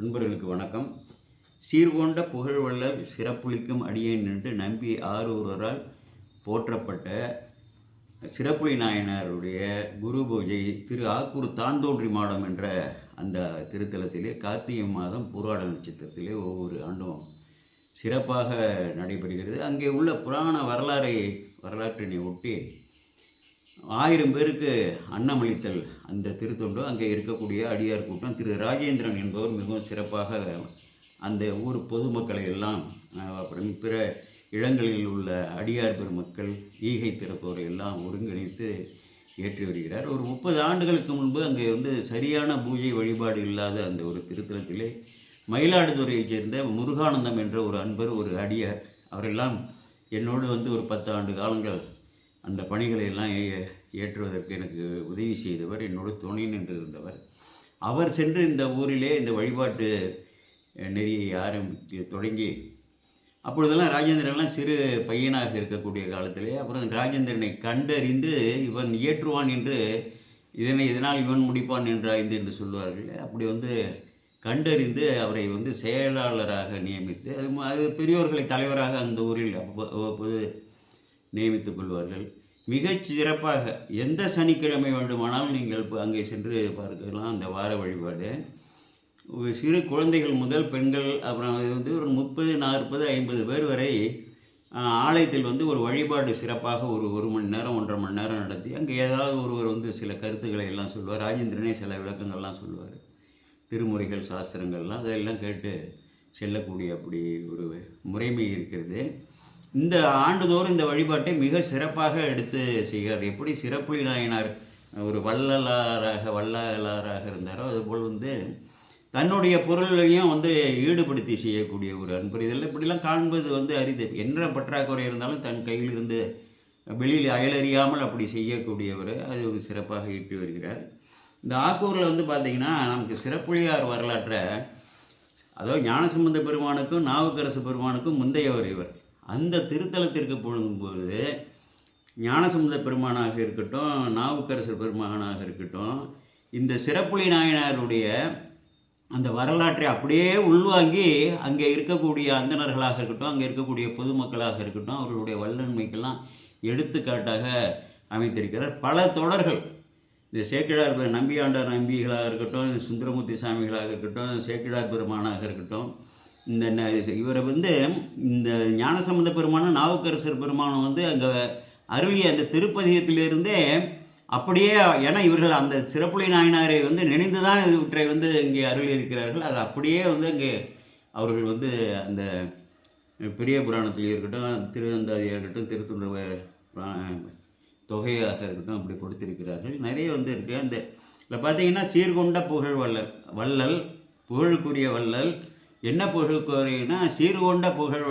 நண்பர்களுக்கு வணக்கம். சீர்கொண்ட புகழ்வள்ளல் சிறப்புளிக்கும் அடியேன் என்று நம்பி ஆரூரரால் போற்றப்பட்ட சிறப்புலி நாயனாருடைய குரு பூஜை திரு ஆக்கூர் தாந்தோன்றி மாடம் என்ற அந்த திருத்தலத்திலே கார்த்திகை மாதம் புராட நட்சத்திரத்திலே ஒவ்வொரு ஆண்டும் சிறப்பாக நடைபெறுகிறது. அங்கே உள்ள புராண வரலாறை வரலாற்றினை ஒட்டி ஆயிரம் பேருக்கு அன்னமளித்தல் அந்த திருத்தொண்டு. அங்கே இருக்கக்கூடிய அடியார் கூட்டம் திரு ராஜேந்திரன் என்பவர் மிகவும் சிறப்பாக அந்த ஊர் பொதுமக்களை எல்லாம் அப்புறம் பிற இடங்களில் உள்ள அடியார் பெருமக்கள் ஈகை திறப்போரை எல்லாம் ஒருங்கிணைத்து ஏற்றி வருகிறார். ஒரு முப்பது ஆண்டுகளுக்கு முன்பு அங்கே வந்து சரியான பூஜை வழிபாடு இல்லாத அந்த ஒரு திருத்தலத்திலே மயிலாடுதுறையைச் சேர்ந்த முருகானந்தம் என்ற ஒரு அன்பர் ஒரு அடியார் அவரெல்லாம் என்னோடு வந்து ஒரு பத்து ஆண்டு காலங்கள் அந்த பணிகளை எல்லாம் ஏ- ஏற்றுவதற்கு எனக்கு உதவி செய்தவர் என்னோட துணை நின்று இருந்தவர். அவர் சென்று இந்த ஊரிலே இந்த வழிபாட்டு நெறியை ஆரம்பித்து தொடங்கி அப்பொழுதெல்லாம் ராஜேந்திரன்லாம் சிறு பையனாக இருக்கக்கூடிய காலத்திலே அப்புறம் ராஜேந்திரனை கண்டறிந்து இவன் இயற்றுவான் என்று இதனை இதனால் இவன் முடிப்பான் என்று என்று சொல்வார்கள். அப்படி வந்து கண்டறிந்து அவரை வந்து செயலாளராக நியமித்து அது அது பெரியோர்களை தலைவராக அந்த ஊரில் அப்போ நியமித்துக் கொள்வார்கள். மிகச் சிறப்பாக எந்த சனிக்கிழமை வேண்டுமானாலும் நீங்கள் அங்கே சென்று பார்க்கலாம் அந்த வார வழிபாடு. சிறு குழந்தைகள் முதல் பெண்கள் அப்புறம் அது வந்து ஒரு முப்பது நாற்பது ஐம்பது பேர் வரை ஆலயத்தில் வந்து ஒரு வழிபாடு சிறப்பாக ஒரு ஒரு மணி நேரம் ஒன்றரை மணி நேரம் நடத்தி அங்கே ஏதாவது ஒருவர் வந்து சில கருத்துக்களை எல்லாம் சொல்லுவார் ராஜேந்திரனே சில விளக்கங்கள்லாம் சொல்லுவார் திருமுறைகள் சாஸ்திரங்கள்லாம் அதெல்லாம் கேட்டு செல்லக்கூடிய அப்படி ஒரு முறைமை இருக்கிறது. இந்த ஆண்டுதோறும் இந்த வழிபாட்டை மிக சிறப்பாக எடுத்து செய்கிறார். எப்படி சிறப்புலி நாயனார் ஒரு வள்ளலாராக வள்ளலாராக இருந்தாரோ அதுபோல் வந்து தன்னுடைய பொருளையும் வந்து ஈடுபடுத்தி செய்யக்கூடிய ஒரு அன்பு. இதெல்லாம் இப்படிலாம் காண்பது வந்து அரிது. என்ன பற்றாக்குறை இருந்தாலும் தன் கையில் இருந்து வெளியில் அயலறியாமல் அப்படி செய்யக்கூடியவர். அது ஒரு சிறப்பாக ஈட்டி வருகிறார். இந்த ஆக்கூரில் வந்து பார்த்திங்கன்னா நமக்கு சிறப்புளியார் வரலாற்றை அதாவது ஞானசம்பந்த பெருமானுக்கும் நாவுக்கரசு பெருமானுக்கும் முந்தையவர் இவர். அந்த திருத்தலத்திற்கு போகும்போது ஞானசமுத பெருமானாக இருக்கட்டும் நாவுக்கரசர் பெருமானாக இருக்கட்டும் இந்த சிறப்புலி நாயனாருடைய அந்த வரலாற்றை அப்படியே உள்வாங்கி அங்கே இருக்கக்கூடிய அந்தணர்களாக இருக்கட்டும் அங்கே இருக்கக்கூடிய பொதுமக்களாக இருக்கட்டும் அவர்களுடைய வல்லன்மைக்கெல்லாம் எடுத்துக்காட்டாக அமைத்திருக்கிறார் பல தொடர்கள் இந்த சேக்கிழார் நம்பியாண்டார் நம்பிகளாக இருக்கட்டும் சுந்தரமூர்த்தி சாமிகளாக இருக்கட்டும் சேக்கிழார் பெருமானாக இருக்கட்டும் இந்த ந- வந்து இந்த ஞானசம்பந்த பெருமானும் நாவுக்கரசர் பெருமானும் வந்து அங்கே அருளிய அந்த திருப்பதிகத்திலிருந்தே அப்படியே ஏன்னா இவர்கள் அந்த சிறப்புலி நாயனாரை வந்து நினைந்து தான் இவற்றை வந்து இங்கே அருளி இருக்கிறார்கள் அது அப்படியே வந்து அங்கே அவர்கள் வந்து அந்த பெரிய புராணத்தில் இருக்கட்டும் திருவந்தாதியாக இருக்கட்டும் திருத்துன்ற தொகையாக இருக்கட்டும் அப்படி கொடுத்திருக்கிறார்கள். நிறைய வந்து இருக்குது அந்த இதில் பார்த்தீங்கன்னா சீர்கொண்ட புகழ் வள்ளல் வள்ளல் புகழுக்குரிய வள்ளல் என்ன புகழுக்குரியனா சீர்கொண்ட புகழ்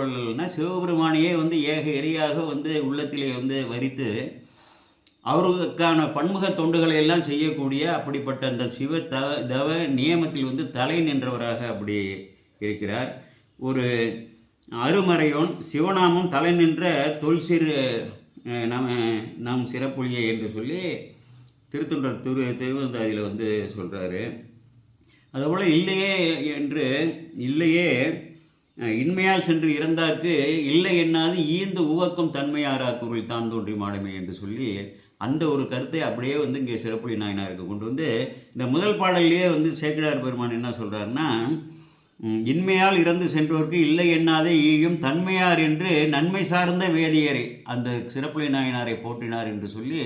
சிவபெருமானையே வந்து ஏக எரியாக வந்து உள்ளத்திலே வந்து வரித்து அவருக்கான பன்முக தொண்டுகளை எல்லாம் செய்யக்கூடிய அப்படிப்பட்ட அந்த சிவ த தவ நியமத்தில் வந்து தலை நின்றவராக அப்படி இருக்கிறார். ஒரு அருமறையோன் சிவநாமம் தலை நின்ற தொல்சிறு நாம் நாம் நம் என்று சொல்லி திருத்தொன்ற திரு திருவந்தாதியில் வந்து சொல்கிறாரு அதுபோல் இல்லையே என்று இல்லையே இன்மையால் சென்று இறந்தார்க்கு இல்லை என்னாது ஈந்து உவக்கம் தன்மையாரா குரல் தான் தோன்றி மாடமே என்று சொல்லி அந்த ஒரு கருத்தை அப்படியே வந்து இங்கே சிறப்புலி நாயனாருக்கு கொண்டு வந்து இந்த முதல் பாடல்லையே வந்து சேக்கிடார் பெருமான் என்ன சொல்கிறாருன்னா இன்மையால் இறந்து சென்றோர்க்கு இல்லை எண்ணாதே ஈயும் தன்மையார் என்று நன்மை சார்ந்த வேதியரை அந்த சிறப்புலி நாயனாரை போற்றினார் என்று சொல்லி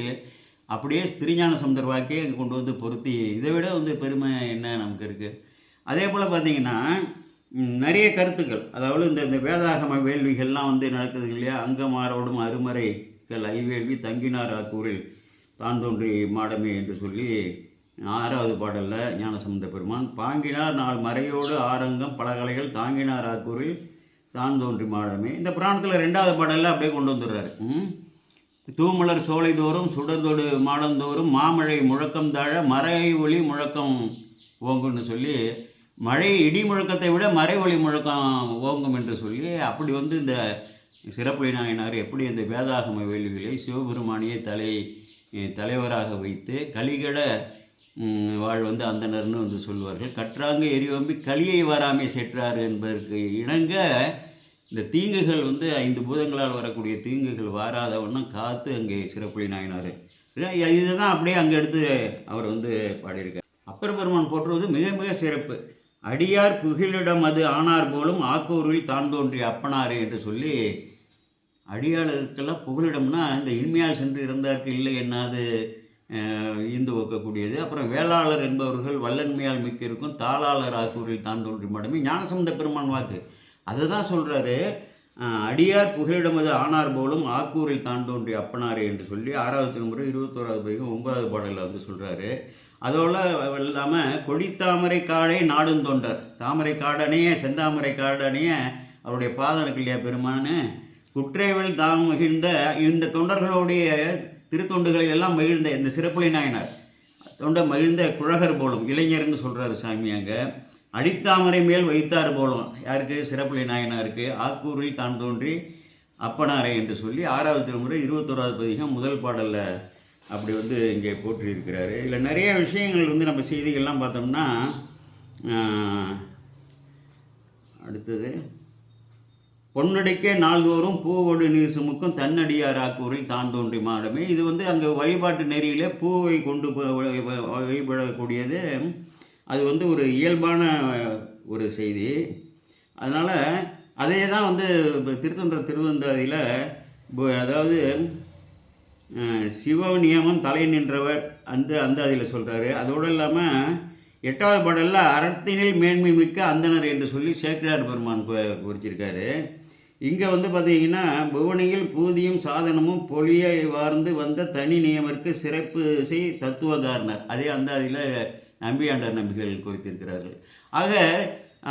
அப்படியே ஸ்திரிஞான சுந்தர் வாக்கே அங்கே கொண்டு வந்து பொருத்தி. இதை விட வந்து பெருமை என்ன நமக்கு இருக்குது அதே போல் பார்த்தீங்கன்னா நிறைய கருத்துக்கள். அதாவது இந்த இந்த வேதாகம வேள்விகள்லாம் வந்து நடக்குது இல்லையா? அங்கமாரோடும் அருமறைகள் ஐவேள்வி தங்கினார் ஆக்கூரில் தான் தோன்றி மாடமே என்று சொல்லி ஆறாவது பாடலில் ஞானசம்பந்த பெருமான் பாங்கினார் நாள் மறையோடு ஆரங்கம் பலகலைகள் தாங்கினார் ஆக்கூரில் தான் தோன்றி மாடமே. இந்த புராணத்தில் ரெண்டாவது பாடலில் அப்படியே கொண்டு வந்துடுறாரு. தூமலர் சோலைதோறும் சுடர்தொடு மாடந்தோறும் மாமழை முழக்கம் தாழ மறை ஒளி முழக்கம் ஓங்கும்னு சொல்லி மழை இடி முழக்கத்தை விட மறை ஒளி முழக்கம் ஓங்கும் என்று சொல்லி அப்படி வந்து இந்த சிறப்புலி நாயனார் எப்படி இந்த வேதாகம வேள்விகளை சிவபெருமானியை தலை தலைவராக வைத்து கலிகட வாழ் வந்து அந்தனர்னு வந்து சொல்வார்கள். கற்றாங்க எரிவம்பி களியை வராமே செற்றார் என்பதற்கு இணங்க இந்த தீங்குகள் வந்து ஐந்து பூதங்களால் வரக்கூடிய தீங்குகள் வாராத ஒன்றும் காத்து அங்கே சிறப்புலி நாயினார். இதை தான் அப்படியே அங்கே எடுத்து அவர் வந்து பாடியிருக்கார். அப்பர் பெருமான் போற்றுவது மிக மிக சிறப்பு. அடியார் புகிலிடம் அது ஆனார் போலும் ஆக்கூரில் தான் தோன்றிய அப்பனார் என்று சொல்லி அடியாளருக்கெல்லாம் புகழிடம்னா இந்த இனிமையால் சென்று இருந்தார்க்கு இல்லை என்னாது ஈந்து ஒக்கக்கூடியது. அப்புறம் வேளாளர் என்பவர்கள் வல்லன்மையால் மிக்க இருக்கும் தாளாளர் ஆக்கூரில் தான் தோன்றி மடமே ஞானசம்பந்த பெருமான் வாக்கு. அதை தான் சொல்கிறாரு அடியார் புகலிடமது ஆனார் போலும் ஆக்கூரில் தான் தோன்றி என்று சொல்லி ஆறாவது திருமுறை இருபத்தோராவது பதிகம் ஒன்பதாவது பாடலில் வந்து சொல்கிறாரு அதோட இல்லாமல் கொடித்தாமரை காடை நாடும் தொண்டர். தாமரை காடனையே செந்தாமரை காடனையே அவருடைய பாதன கிளியா பெருமானு? குற்றேவல் தாம் மகிழ்ந்த இந்த தொண்டர்களுடைய திருத்தொண்டுகளை எல்லாம் மகிழ்ந்த இந்த சிறப்புலை நாயனார் தொண்டை மகிழ்ந்த குழகர் போலும் இளைஞர்னு சொல்கிறாரு சாமி அங்கே. அடித்தாமரை மேல் வைத்தார் போலும். யாருக்கு? சிறப்புலி நாயனாருக்கு. ஆக்கூரில் தான் தோன்றி அப்பனாரை என்று சொல்லி ஆறாவது திருமுறை இருபத்தோராவது பதிகம் முதல் பாடலில் அப்படி வந்து இங்கே போற்றியிருக்கிறாரு. இதில் நிறைய விஷயங்கள் வந்து நம்ம செய்திகள்லாம் பார்த்தோம்னா அடுத்தது. பொன்னடிக்கே நாள்தோறும் பூவோடு நீர் சுமக்கும் தன்னடியார் ஆக்கூரில் தான் தோன்றி மாடமே. இது வந்து அங்கே வழிபாட்டு நெறியிலே பூவை கொண்டு வழிபடக்கூடியது. அது வந்து ஒரு இயல்பான ஒரு செய்தி. அதனால் அதே தான் வந்து இப்போ திருத்தொன்ற திருவந்தாதியில் அதாவது சிவ நியமம் தலை நின்றவர் அந்த அந்த அதில் சொல்கிறாரு அதோடு இல்லாமல் எட்டாவது பாடலில் அறத்தினில் மேன்மை மிக்க அந்தனர் என்று சொல்லி சேக்கிரார் பெருமான் குறிச்சிருக்காரு. இங்கே வந்து பார்த்தீங்கன்னா புவனியில் பூதியும் சாதனமும் பொலியை வார்ந்து வந்த தனி நியமருக்கு சிறப்பு செய் தத்துவதாரணர் அதே அந்த அதில் நம்பியாண்டர் நம்பிகள் குறித்திருக்கிறார்கள். ஆக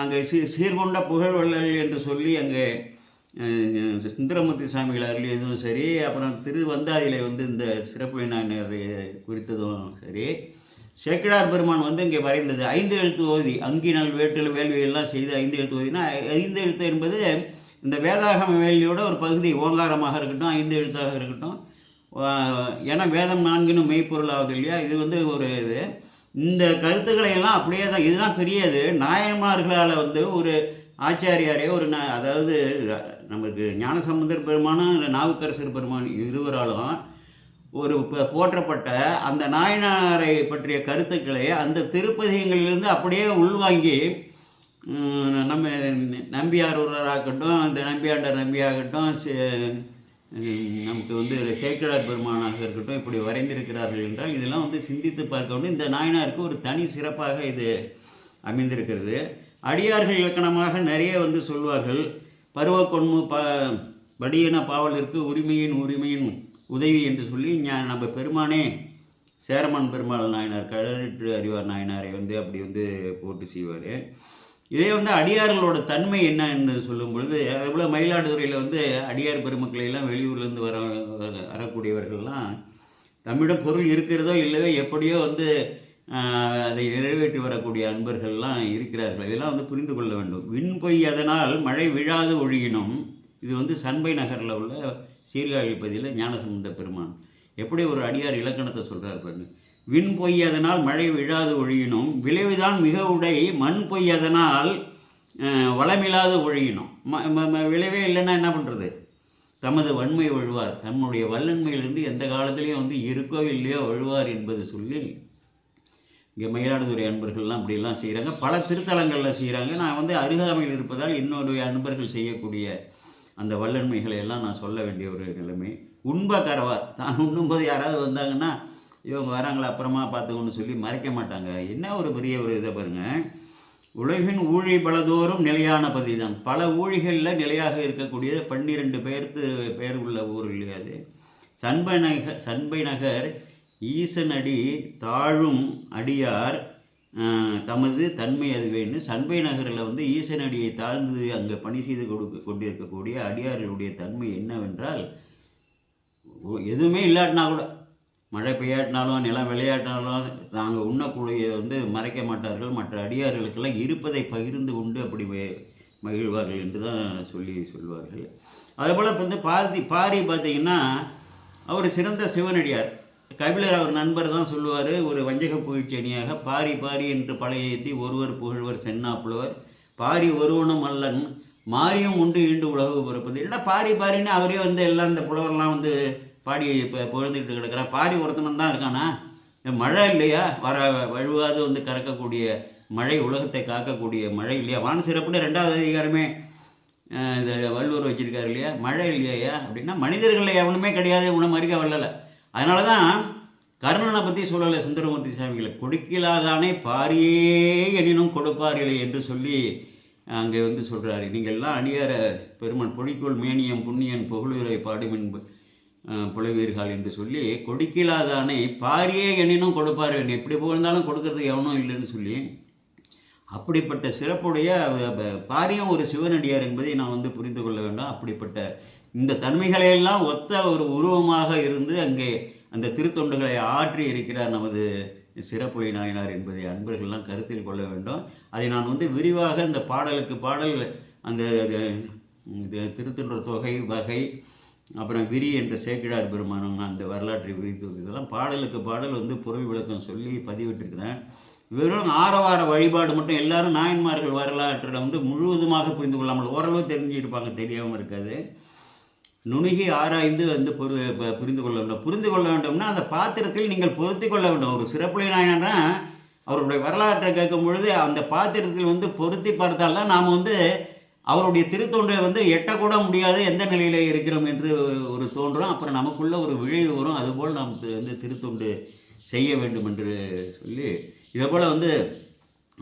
அங்கே சீ சீர்கொண்ட புகழ்வள்ளல் என்று சொல்லி அங்கே சுந்தரமூர்த்தி சாமிகள் அருளியதும் சரி அப்புறம் திருவந்தாதியில வந்து இந்த சிறப்பு விநாயகர் குறித்ததும் சரி. சேக்கிழார் பெருமான் வந்து இங்கே வரைந்தது. ஐந்து எழுத்து ஓதி அங்கினால் வேட்டில் வேள்வியெல்லாம் செய்து ஐந்து எழுத்து ஓதினா ஐந்து எழுத்து என்பது இந்த வேதாகம வேள்வியோட ஒரு பகுதி ஓங்காரமாக இருக்கட்டும் ஐந்து எழுத்தாக இருக்கட்டும். ஏன்னா வேதம் நான்கினும் ஆகுது இல்லையா? இது வந்து ஒரு இது. இந்த கருத்துக்களை எல்லாம் அப்படியே தான் இதுதான் பெரியது. நாயன்மார்களால் வந்து ஒரு ஆச்சாரியாரே ஒரு ந அதாவது நமக்கு ஞானசம்பந்தர் பெருமானும் இல்லை நாவுக்கரசர் பெருமான் இருவராலும் ஒரு போற்றப்பட்ட அந்த நாயனாரை பற்றிய கருத்துக்களை அந்த திருப்பதிகங்களிலிருந்து அப்படியே உள்வாங்கி நம்ம நம்பியார் ஒருவராகட்டும் இந்த நம்பியாண்டர் நம்பியாகட்டும் சே- நமக்கு வந்து சேக்கிழார் பெருமானாக இருக்கட்டும் இப்படி வரைந்திருக்கிறார்கள் என்றால் இதெல்லாம் வந்து சிந்தித்து பார்க்க வேண்டும். இந்த நாயனாருக்கு ஒரு தனி சிறப்பாக இது அமைந்திருக்கிறது. அடியார்கள் இலக்கணமாக நிறைய வந்து சொல்வார்கள். பருவ கொன்மு ப படியன பாவலருக்கு உரிமையின் உரிமையின் உதவி என்று சொல்லி நம்ம பெருமானே சேரமான் பெருமாள் நாயனார் கடலிட்டு அறிவார் நாயனாரை வந்து அப்படி வந்து போட்டு செய்வார். இதே வந்து அடியார்களோட தன்மை என்னன்னு சொல்லும் பொழுது அதேபோல் மயிலாடுதுறையில் வந்து அடியார் பெருமக்களை எல்லாம் வெளியூர்லேருந்து வர வர- வரக்கூடியவர்கள்லாம் தம்மிடம் பொருள் இருக்கிறதோ இல்லையோ எப்படியோ வந்து அதை நிறைவேற்றி வரக்கூடிய அன்பர்கள்லாம் இருக்கிறார்கள். இதெல்லாம் வந்து புரிந்து கொள்ள வேண்டும். விண் பொய் அதனால் மழை விழாது ஒழியினும் இது வந்து சண்பை நகரில் உள்ள சீர்காழிப்பதியில் ஞானசம்பந்த பெருமான். எப்படி ஒரு அடியார் இலக்கணத்தை சொல்கிறார் பாருங்கள் விண் பொய்யதனால் மழை விழாது ஒழியினும் விளைவுதான் மிக உடை மண் பொய் அதனால் வளமில்லாது ஒழியினும். ம ம- ம- விளைவே இல்லைன்னா என்ன பண்ணுறது தமது வன்மை ஒழுவார். தன்னுடைய வல்லன்மையிலிருந்து எந்த காலத்திலையும் வந்து இருக்கோ இல்லையோ ஒழுவார் என்பது சொல்லி இங்கே மயிலாடுதுறை அன்பர்கள்லாம் அப்படிலாம் செய்கிறாங்க பல திருத்தலங்களில் செய்கிறாங்க நான் வந்து அருகாமையில் இருப்பதால் என்னுடைய அன்பர்கள் செய்யக்கூடிய அந்த வல்லன்மைகளை எல்லாம் நான் சொல்ல வேண்டிய ஒரு நிலைமை. உண்ப கரவார். தான் உண்ணும்போது யாராவது வந்தாங்கன்னா இவங்க வராங்களா அப்புறமா பார்த்துக்கோன்னு சொல்லி மறைக்க மாட்டாங்க. என்ன ஒரு பெரிய ஒரு இதை பாருங்கள் உலகின் ஊழி பலதோறும் நிலையான பதிதான். பல ஊழிகளில் நிலையாக இருக்கக்கூடியது பன்னிரெண்டு பேர்த்து பேர் உள்ள ஊர் இல்லையா அது? சண்பை நகர் சண்பை நகர் ஈசனடி தாழும் அடியார் தமது தன்மை அதுவேன்னு சண்பை நகரில் வந்து ஈசனடியை தாழ்ந்து அங்கே பணி செய்து கொடுக்க கொண்டிருக்கக்கூடிய அடியார்களுடைய தன்மை என்னவென்றால் எதுவுமே இல்லாட்டினா கூட மழை பெய்யாட்டினாலும் நிலம் விளையாட்டினாலும் நாங்கள் உண்ணக்கூடிய வந்து மறைக்க மாட்டார்கள். மற்ற அடியார்களுக்கெல்லாம் இருப்பதை பகிர்ந்து உண்டு அப்படி மகிழ்வார்கள் என்று தான் சொல்லி சொல்வார்கள். அதேபோல் இப்போ வந்து பாரதி பாரி பார்த்தீங்கன்னா அவர் சிறந்த சிவனடியார். கபிலர் அவர் நண்பர் தான் சொல்லுவார் ஒரு வஞ்சக புகழ்ச்சனியாக பாரி பாரி என்று பழைய ஏற்றி ஒருவர் புகழ்வர் சென்னாப்புலவர். பாரி ஒருவனும் அல்லன் மாரியும் உண்டு ஈண்டு உலகு பிறப்பது. ஏன்னா பாரி பாரின்னு அவரே வந்து எல்லாம் இந்த புலவர்லாம் வந்து பாடி இப்போ புகழ்ந்துக்கிட்டு கிடக்கிறான் பாரி ஒருத்தனம் தான் இருக்கானா? இந்த மழை இல்லையா? வர வழுவாது வந்து கறக்கக்கூடிய மழை உலகத்தை காக்கக்கூடிய மழை இல்லையா? வான சிறப்புன்னு ரெண்டாவது அதிகாரமே இந்த வள்ளுவர் வச்சுருக்காரு இல்லையா? மழை இல்லையா? அப்படின்னா மனிதர்களில் எவனுமே கிடையாது உணவு அறிக்க வல்லலை. அதனால தான் கர்ணனை பற்றி சொல்லலை சுந்தரமூர்த்தி சாமிகளை. கொடுக்கலாதானே பாரியே எனினும் கொடுப்பார்களே என்று சொல்லி அங்கே வந்து சொல்கிறாரு நீங்கள்லாம் அணியார பெருமன் பொடிக்குள் மேனியம் புண்ணியன் புகழுரை பாடுமின்பு புலவீர்கள் என்று சொல்லி கொடுக்கலாதானே பாரியே எனினும் கொடுப்பார். எப்படி போயிருந்தாலும் கொடுக்கறதுக்கு எவனும் இல்லைன்னு சொல்லி அப்படிப்பட்ட சிறப்புடைய பாரியும் பாரியம் ஒரு சிவனடியார் என்பதை நான் வந்து புரிந்து கொள்ள வேண்டும். அப்படிப்பட்ட இந்த தன்மைகளையெல்லாம் ஒத்த ஒரு உருவமாக இருந்து அங்கே அந்த திருத்தொண்டுகளை ஆற்றி இருக்கிறார் நமது சிறப்புரை நாயனார் என்பதை அன்பர்கள்லாம் கருத்தில் கொள்ள வேண்டும். அதை நான் வந்து விரிவாக இந்த பாடலுக்கு பாடல் அந்த அது, திருத்தொன்ற தொகை வகை அப்புறம் விரி என்ற சேக்கிழார் பெருமானம் அந்த வரலாற்றை விரித்து இதெல்லாம் பாடலுக்கு பாடல் வந்து பொருள் விளக்கம் சொல்லி பதிவிட்டிருக்கிறேன் வெறும் ஆரவார வழிபாடு மட்டும் எல்லாரும் நாயன்மார்கள் வரலாற்றில் வந்து முழுவதுமாக புரிந்து கொள்ளாமல் ஓரளவு தெரிஞ்சிருப்பாங்க தெரியாமல் இருக்காது. நுணுகி ஆராய்ந்து வந்து பொரு ப- புரிந்து கொள்ள வேண்டும். புரிந்து கொள்ள வேண்டும்னா அந்த பாத்திரத்தில் நீங்கள் பொருத்தி கொள்ள வேண்டும். ஒரு சிறப்புலை நாயனன்னா அவருடைய வரலாற்றை கேட்கும் பொழுது அந்த பாத்திரத்தில் வந்து பொருத்தி பார்த்தால்தான் நாம் வந்து அவருடைய திருத்தொன்றை வந்து எட்டக்கூட முடியாத எந்த நிலையில் இருக்கிறோம் என்று ஒரு தோன்றும். அப்புறம் நமக்குள்ள ஒரு விழிவு வரும். அதுபோல் நாம் வந்து திருத்தொண்டு செய்ய வேண்டும் என்று சொல்லி இதேபோல் வந்து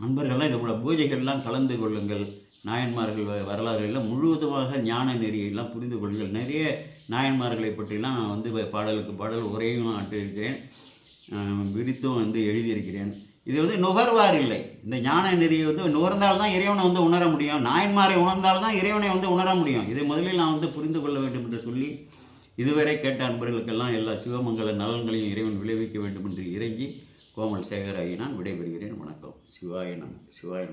நண்பர்கள்லாம் இது போல் பூஜைகள்லாம் கலந்து கொள்ளுங்கள். நாயன்மார்கள் வ- முழுவதுமாக ஞான நெறியெல்லாம் புரிந்து கொள்ளுங்கள். நிறைய நாயன்மார்களை பற்றிலாம் நான் வந்து பாடலுக்கு பாடல் உரையும் ஆட்டியிருக்கிறேன் விரித்தும் வந்து எழுதியிருக்கிறேன். இது வந்து நுகர்வார் இல்லை. இந்த ஞான நெறியை வந்து நுகர்ந்தால் தான் இறைவனை வந்து உணர முடியும். நாயன்மாரை உணர்ந்தால் தான் இறைவனை வந்து உணர முடியும். இதை முதலில் நான் வந்து புரிந்து கொள்ள வேண்டும் என்று சொல்லி இதுவரை கேட்ட அன்பர்களுக்கெல்லாம் எல்லா சிவமங்கல நலன்களையும் இறைவன் விளைவிக்க வேண்டும் என்று இறங்கி கோமல் சேகர் ஆகி நான் விடைபெறுகிறேன். வணக்கம். சிவாய நம சிவாய